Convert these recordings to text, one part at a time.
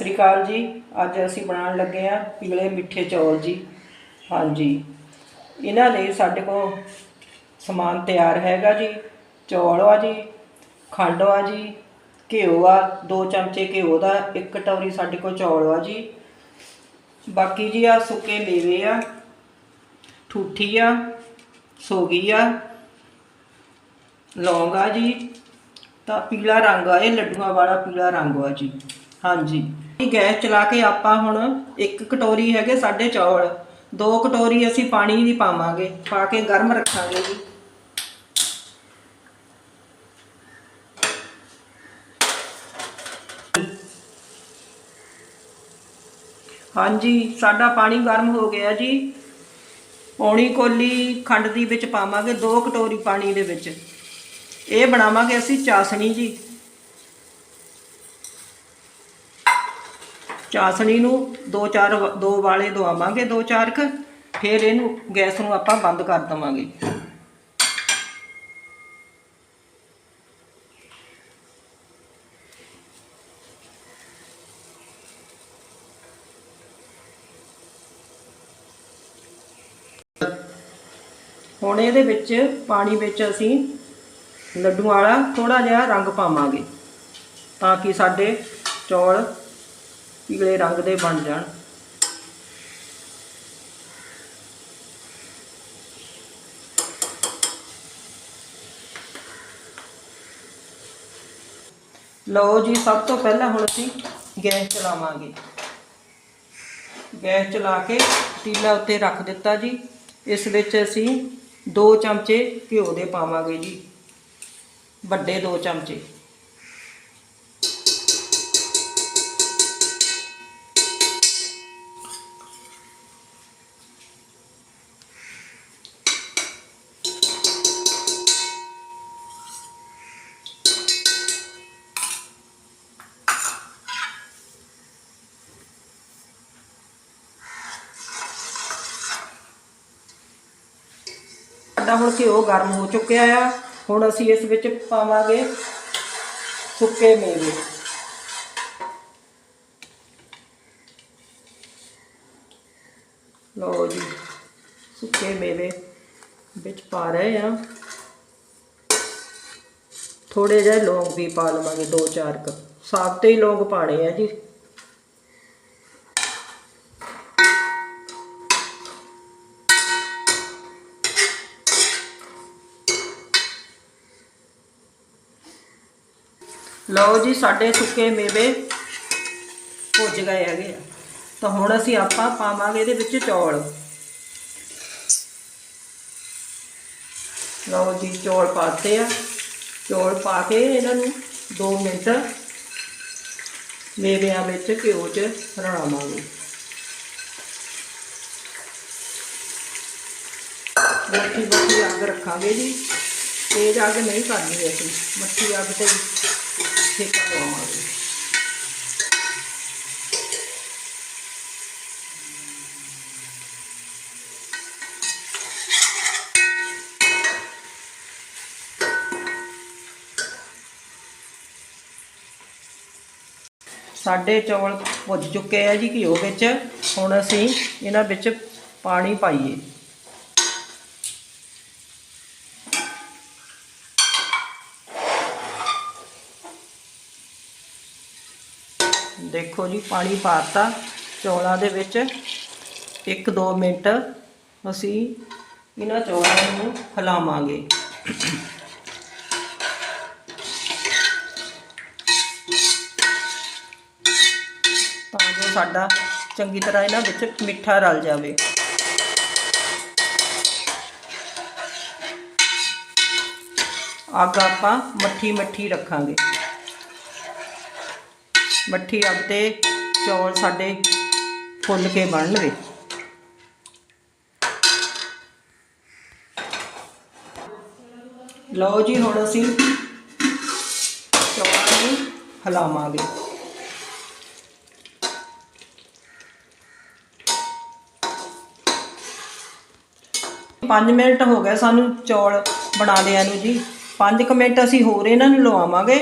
ਸ੍ਰੀ ਅਕਾਲ ਜੀ। ਅੱਜ ਅਸੀਂ ਬਣਾਉਣ ਲੱਗੇ ਆ ਪੀਲੇ ਮਿੱਠੇ ਚੌਲ ਜੀ। ਹਾਂਜੀ। ਇਹਨਾਂ ਲਈ ਸਾਡੇ ਕੋਲ ਸਮਾਨ ਤਿਆਰ ਹੈਗਾ ਜੀ। ਚੌਲ ਆ ਜੀ, ਖੰਡ ਆ ਜੀ, ਘਿਓ ਆ 2 ਚਮਚੇ ਘਿਓ ਦਾ, ਇੱਕ ਕਟੋਰੀ ਸਾਡੇ ਕੋਲ ਚੌਲ ਆ ਜੀ। ਬਾਕੀ ਜੀ ਆ ਸੁੱਕੇ ਮੇਵੇ ਆ, ਠੂਠੀ ਆ, ਸੋਗੀ ਆ, ਲੌਂਗ ਆ ਜੀ। ਤਾਂ ਪੀਲਾ ਰੰਗ ਆ, ਇਹ ਲੱਡੂਆਂ ਵਾਲਾ ਪੀਲਾ ਰੰਗ ਆ ਜੀ। ਹਾਂਜੀ। ਗੈਸ ਚਲਾ ਕੇ ਆਪਾਂ ਹੁਣ ਇੱਕ ਕਟੋਰੀ ਹੈਗੇ ਸਾਡੇ ਚੌਲ। ਦੋ ਕਟੋਰੀ ਅਸੀਂ ਪਾਣੀ ਦੀ ਪਾਵਾਂਗੇ, ਪਾ ਕੇ ਗਰਮ ਰੱਖਾਂਗੇ ਜੀ। ਹਾਂਜੀ, ਸਾਡਾ ਪਾਣੀ ਗਰਮ ਹੋ ਗਿਆ ਜੀ। ਪੌਣੀ ਕੋਲੀ ਖੰਡ ਦੀ ਵਿੱਚ ਪਾਵਾਂਗੇ, ਦੋ ਕਟੋਰੀ ਪਾਣੀ ਦੇ ਵਿੱਚ। ਇਹ ਬਣਾਵਾਂਗੇ ਅਸੀਂ ਚਾਸਣੀ ਜੀ। ਚਾਸਣੀ ਨੂੰ ਦੋ ਚਾਰ ਵ- ਦੋ ਵਾਲੇ ਦਵਾਵਾਂਗੇ, ਦੋ ਚਾਰ ਕ। ਫਿਰ ਇਹਨੂੰ ਗੈਸ ਨੂੰ ਆਪਾਂ ਬੰਦ ਕਰ ਦਵਾਂਗੇ। ਹੁਣ ਇਹਦੇ ਵਿੱਚ ਪਾਣੀ ਵਿੱਚ ਅਸੀਂ ਲੱਡੂ ਵਾਲਾ ਥੋੜਾ ਜਿਹਾ ਰੰਗ ਪਾਵਾਂਗੇ, ਤਾਂ ਕਿ ਸਾਡੇ ਚੌਲ ਪੀਲੇ ਰੰਗ ਦੇ ਬਣ ਜਾਣ। ਲਓ ਜੀ, ਸਭ ਤੋਂ ਪਹਿਲਾਂ ਹੁਣ ਅਸੀਂ ਗੈਸ ਚਲਾਵਾਂਗੇ। ਗੈਸ ਚਲਾ ਕੇ ਪਤੀਲਾ ਉੱਤੇ ਰੱਖ ਦਿੱਤਾ ਜੀ। ਇਸ ਵਿੱਚ ਅਸੀਂ 2 ਚਮਚੇ ਘਿਓ ਦੇ ਪਾਵਾਂਗੇ ਜੀ। ਵੱਡੇ 2 ਚਮਚੇ। ਸਾਡਾ ਹੁਣ ਘਿਓ ਗਰਮ ਹੋ ਚੁੱਕਿਆ ਆ। ਹੁਣ ਅਸੀਂ ਇਸ ਵਿੱਚ ਪਾਵਾਂਗੇ ਸੁੱਕੇ ਮੇਵੇ। ਲਓ ਜੀ, ਸੁੱਕੇ ਮੇਵੇ ਵਿੱਚ ਪਾ ਰਹੇ ਆ। ਥੋੜੇ ਜਿਹੇ ਲੌਂਗ ਵੀ ਪਾ ਲਵਾਂਗੇ, ਦੋ ਚਾਰ ਕ। ਸਾਬਤੇ ਹੀ ਲੌਂਗ ਪਾਣੇ ਆ ਜੀ। ਲਓ ਜੀ, ਸਾਡੇ ਸੁੱਕੇ ਮੇਵੇ ਭੁੱਜ ਗਏ ਹੈਗੇ ਆ। ਤਾਂ ਹੁਣ ਅਸੀਂ ਆਪਾਂ ਪਾਵਾਂਗੇ ਇਹਦੇ ਵਿੱਚ ਚੌਲ। ਲਓ ਜੀ, ਚੌਲ ਪਾਤੇ ਆ। ਚੌਲ ਪਾ ਕੇ ਇਹਨਾਂ ਨੂੰ 2 ਮਿੰਟ ਮੇਵਿਆਂ ਵਿੱਚ ਘਿਓ 'ਚ ਰਲਾਵਾਂਗੇ। ਮੱਠੀ ਮੱਠੀ ਅੱਗ ਰੱਖਾਂਗੇ ਜੀ। ਤੇਜ਼ ਅੱਗ ਨਹੀਂ ਕਰਨੀ ਅਸੀਂ। ਮੱਠੀ ਅੱਗ ਤੇ ਸੇਕਾ ਲਵਾਵਾਂਗੇ ਸਾਡੇ ਚੌਲ ਭੁੱਜ ਚੁੱਕੇ ਆ ਜੀ ਘਿਓ ਵਿੱਚ। ਹੁਣ ਅਸੀਂ ਇਹਨਾਂ ਵਿੱਚ ਪਾਣੀ ਪਾਈਏ। ਦੇਖੋ ਜੀ, ਪਾਣੀ ਪਾਤਾ। ਚੌਲਾਂ ਦੇ ਵਿੱਚ 1-2 ਮਿੰਟ ਅਸੀਂ ਇਹਨਾਂ ਚੌਲਾਂ ਨੂੰ ਹਿਲਾਵਾਂਗੇ ਤਾਂ ਜੋ ਸਾਡਾ ਚੰਗੀ ਤਰ੍ਹਾਂ ਇਹਨਾਂ ਵਿੱਚ ਮਿੱਠਾ ਰਲ ਜਾਵੇ। ਅੱਗ ਆਪਾਂ ਮੱਠੀ ਮੱਠੀ ਰੱਖਾਂਗੇ। ਮੱਠੀ ਅੱਗ ਤੇ ਚੌਲ ਸਾਡੇ ਫੁੱਲ ਕੇ ਬਣਨਗੇ। ਲਓ ਜੀ, ਹੁਣ ਅਸੀਂ ਚੌਲਾਂ ਨੂੰ ਹਿਲਾਵਾਂਗੇ। ਪੰਜ ਮਿੰਟ ਹੋ ਗਏ ਸਾਨੂੰ ਚੌਲ ਬਣਾ ਲਿਆ ਨੂੰ ਜੀ। 5 ਮਿੰਟ ਅਸੀਂ ਹੋਰ ਇਹਨਾਂ ਨੂੰ ਲਵਾਵਾਂਗੇ।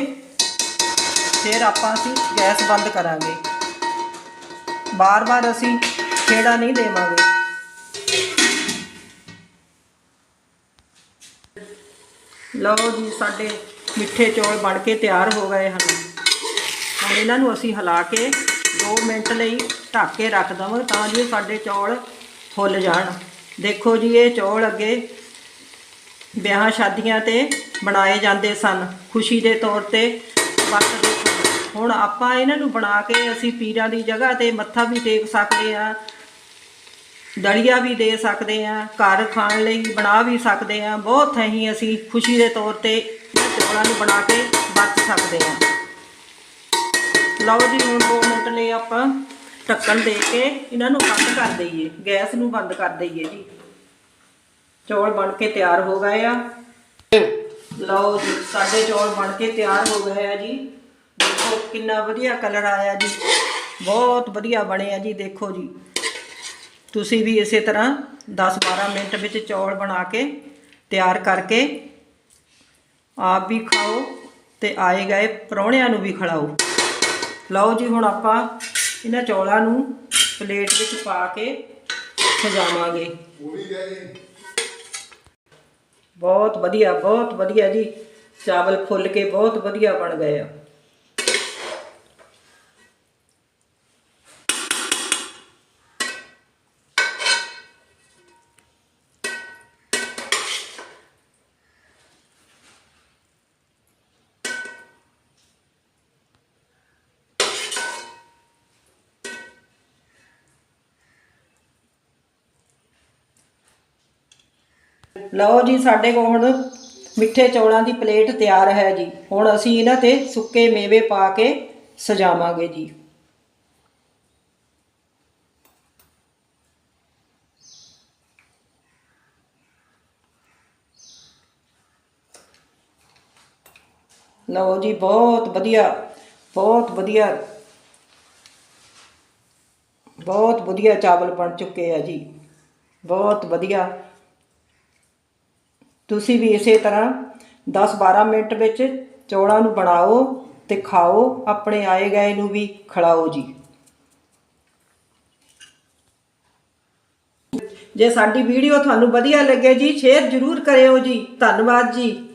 ਫਿਰ ਆਪਾਂ ਅਸੀਂ ਗੈਸ ਬੰਦ ਕਰਾਂਗੇ। ਬਾਰ-ਬਾਰ ਅਸੀਂ ਖੇੜਾ ਨਹੀਂ ਦੇਵਾਂਗੇ। ਲਓ ਜੀ, ਸਾਡੇ ਮਿੱਠੇ ਚੌਲ ਬਣ ਕੇ ਤਿਆਰ ਹੋ ਗਏ ਹਨ। ਹੁਣ ਇਹਨਾਂ ਨੂੰ ਅਸੀਂ ਹਿਲਾ ਕੇ 2 ਮਿੰਟ ਲਈ ਢੱਕ ਕੇ ਰੱਖ ਦਵਾਂਗੇ ਤਾਂ ਜੋ ਸਾਡੇ ਚੌਲ ਫੁੱਲ ਜਾਣ। ਦੇਖੋ ਜੀ, ਇਹ ਚੌਲ ਅੱਗੇ ਵਿਆਹਾਂ ਸ਼ਾਦੀਆਂ ਤੇ ਬਣਾਏ ਜਾਂਦੇ ਸਨ। ਖੁਸ਼ੀ ਦੇ ਤੌਰ ਤੇ ਵਰਤਦੇ ਹੁਣ ਆਪਾਂ ਇਹਨਾਂ ਨੂੰ ਬਣਾ ਕੇ ਅਸੀਂ ਪੀਰਾਂ ਦੀ ਜਗ੍ਹਾ ਤੇ ਮੱਥਾ ਵੀ ਟੇਕ ਸਕਦੇ ਆ, ਦਲੀਆ ਵੀ ਦੇ ਸਕਦੇ ਆ, ਘਰ ਖਾਣ ਲਈ ਬਣਾ ਵੀ ਸਕਦੇ ਆ, ਬਹੁਤ ਥਹੀਂ ਅਸੀਂ ਖੁਸ਼ੀ ਦੇ ਤੌਰ ਤੇ ਚੌਲਾਂ ਨੂੰ ਬਣਾ ਕੇ ਵਰਤ ਸਕਦੇ ਆ। ਲਓ ਜੀ, ਹੁਣ 2 ਮਿੰਟ ਲਈ ਆਪਾਂ ਢੱਕਣ ਦੇ ਕੇ ਇਹਨਾਂ ਨੂੰ ਬੰਦ ਕਰ ਦਈਏ, ਗੈਸ ਨੂੰ ਬੰਦ ਕਰ ਦਈਏ ਜੀ। ਚੌਲ ਬਣ ਕੇ ਤਿਆਰ ਹੋ ਗਏ ਆ। ਲਓ ਜੀ, ਸਾਡੇ ਚੌਲ ਬਣ ਕੇ ਤਿਆਰ ਹੋ ਗਏ ਆ ਜੀ। ਦੇਖੋ ਕਿੰਨਾ ਵਧੀਆ ਕਲਰ ਆਇਆ ਜੀ। ਬਹੁਤ ਵਧੀਆ ਬਣੇ ਆ ਜੀ, ਦੇਖੋ ਜੀ। ਤੁਸੀਂ ਵੀ ਇਸੇ ਤਰ੍ਹਾਂ 10-12 ਮਿੰਟ ਵਿੱਚ ਚੌਲ ਬਣਾ ਕੇ ਤਿਆਰ ਕਰਕੇ ਆਪ ਵੀ ਖਾਓ ਤੇ ਆਏ ਗਏ ਪ੍ਰਾਹੁਣਿਆਂ ਨੂੰ ਵੀ ਖਿਲਾਓ। ਲਓ ਜੀ, ਹੁਣ ਆਪਾਂ ਇਹਨਾਂ ਚੌਲਾਂ ਨੂੰ ਪਲੇਟ ਵਿੱਚ ਪਾ ਕੇ ਸਜਾਵਾਂਗੇ। ਬਹੁਤ ਵਧੀਆ ਬਹੁਤ ਵਧੀਆ ਜੀ। ਚਾਵਲ ਫੁੱਲ ਕੇ ਬਹੁਤ ਵਧੀਆ ਬਣ ਗਏ ਆ। ਲਓ ਜੀ, ਸਾਡੇ ਕੋਲ ਹੁਣ ਮਿੱਠੇ ਚੌਲਾਂ ਦੀ ਪਲੇਟ ਤਿਆਰ ਹੈ ਜੀ। ਹੁਣ ਅਸੀਂ ਇਹਨਾਂ ਤੇ ਸੁੱਕੇ ਮੇਵੇ ਪਾ ਕੇ ਸਜਾਵਾਂਗੇ ਜੀ। ਲਓ ਜੀ, ਬਹੁਤ ਵਧੀਆ ਬਹੁਤ ਵਧੀਆ ਬਹੁਤ ਵਧੀਆ ਚਾਵਲ ਬਣ ਚੁੱਕੇ ਆ ਜੀ। ਬਹੁਤ ਵਧੀਆ। ਤੁਸੀਂ ਵੀ ਇਸੇ ਤਰ੍ਹਾਂ 10-12 ਮਿੰਟ ਵਿੱਚ ਚੌਲਾਂ ਨੂੰ ਬਣਾਓ ਤੇ ਖਾਓ, ਆਪਣੇ ਆਏ ਗਏ ਨੂੰ ਵੀ ਖਿਲਾਓ ਜੀ। ਜੇ ਸਾਡੀ ਵੀਡੀਓ ਤੁਹਾਨੂੰ ਵਧੀਆ ਲੱਗੇ ਜੀ, ਸ਼ੇਅਰ ਜ਼ਰੂਰ ਕਰਿਓ ਜੀ। ਧੰਨਵਾਦ ਜੀ।